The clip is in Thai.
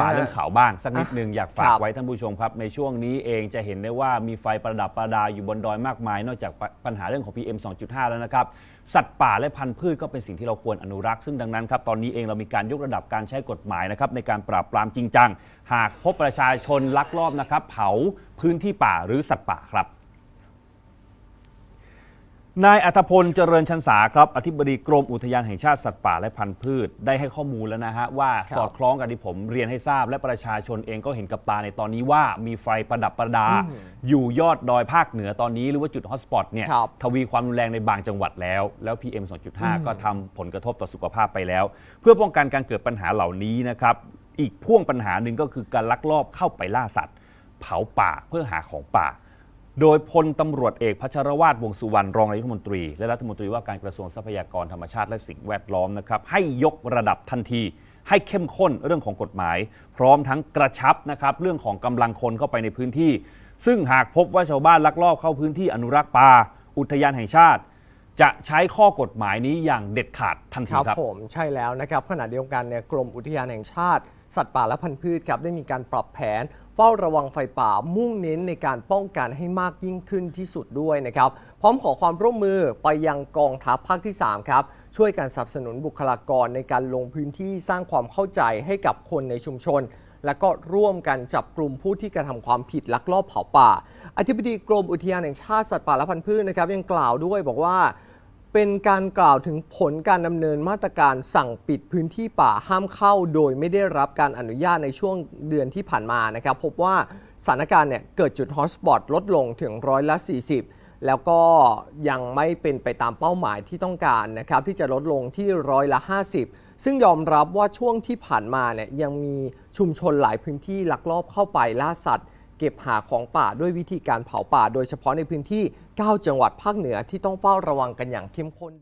ป่านะฮะเรื่องเขาบ้างสักนิดหนึ่งอยากฝาคกรับไว้ท่านผู้ชมครับ ในช่วงนี้เองจะเห็นได้ว่ามีไฟประดับประดาอยู่บนดอยมากมาย นอกจากปปัญหาเรื่องของ PM 2.5 แล้วนะครับ สัตว์ป่าและพันธุ์พืชก็เป็นสิ่งที่เราควรอนุรักษ์ซึ่งดังนั้นครับตอนนี้เองเรามีการยกระดับการใช้กฎหมายนะครับในการปราบปรามจริงจังหากพบประชาชนลักลอบนะครับเผาพื้นที่ป่าหรือสัตว์ป่าครับ นายอัธพลเจริญชันษาครับอธิบดีกรมอุทยานแห่งชาติสัตว์ป่าและพันธุ์พืช ได้ให้ข้อมูลแล้วนะฮะว่าครับ สอดคล้องกับที่ผมเรียนให้ทราบ และประชาชนเองก็เห็นกับตาในตอนนี้ว่ามีไฟประดับประดา อยู่ยอดดอยภาคเหนือตอนนี้หรือว่าจุดฮอตสปอตเนี่ยครับทวีความรุนแรงในบางจังหวัดแล้ว แล้ว PM 2.5 ก็ทำผลกระทบต่อสุขภาพไปแล้ว เพื่อป้องกันการเกิดปัญหาเหล่านี้นะครับอีกพ่วงปัญหาหนึ่งก็คือการลักลอบเข้าไปล่าสัตว์ เผาป่าเพื่อหาของป่า โดยพลตำรวจเอกพัชรวาทวงสุวรรณรองนายกรัฐมนตรี และรัฐมนตรีว่าการกระทรวงทรัพยากรธรรมชาติและสิ่งแวดล้อมนะครับให้ยกระดับทันที ให้เข้มข้นเรื่องของกฎหมาย พร้อมทั้งกระชับนะครับเรื่องของกำลังคนเข้าไปในพื้นที่ ซึ่งหากพบว่าชาวบ้านลักลอบเข้าพื้นที่อนุรักษ์ป่าอุทยานแห่งชาติ จะใช้ข้อกฎหมายนี้อย่างเด็ดขาดทันทีครับครับผมใช่แล้วนะครับขณะเดียวกันเนี่ยกรมอุทยานแห่งชาติ สัตว์ป่าและพันธุ์พืชครับได้มีการปรับแผน เฝ้าระวังไฟป่ามุ่งเน้นในการป้องกันให้มากยิ่งขึ้นที่สุดด้วยนะครับ พร้อมขอความร่วมมือไปยังกองทัพภาคที่ 3 ครับ ช่วยกันสนับสนุนบุคลากรในการลงพื้นที่สร้างความเข้าใจให้กับคนในชุมชน และก็ร่วมกันจับกลุ่มผู้ที่กระทำความผิดลักลอบเผาป่า อธิบดีกรมอุทยานแห่งชาติสัตว์ป่าและพันธุ์พืชนะครับยังกล่าวด้วยบอกว่าเป็นการกล่าวถึงผลการดำเนินมาตรการสั่งปิดพื้นที่ป่าห้ามเข้า โดยไม่ได้รับการอนุญาตในช่วงเดือนที่ผ่านมานะครับ พบว่าสถานการณ์เนี่ยเกิดจุดฮอตสปอตลดลงถึงร้อยละ 40 แล้วก็ยังไม่เป็นไปตามเป้าหมายที่ต้องการนะครับ ที่จะลดลงที่ร้อยละ 50 ซึ่งยอมรับว่าช่วงที่ผ่านมาเนี่ยยังมีชุมชนหลายพื้นที่ลักลอบเข้าไปล่าสัตว์ เก็บหาของป่าด้วยวิธีการเผาป่า โดยเฉพาะในพื้นที่ 9 จังหวัดภาคเหนือที่ต้องเฝ้าระวังกันอย่างเข้มข้นด้วย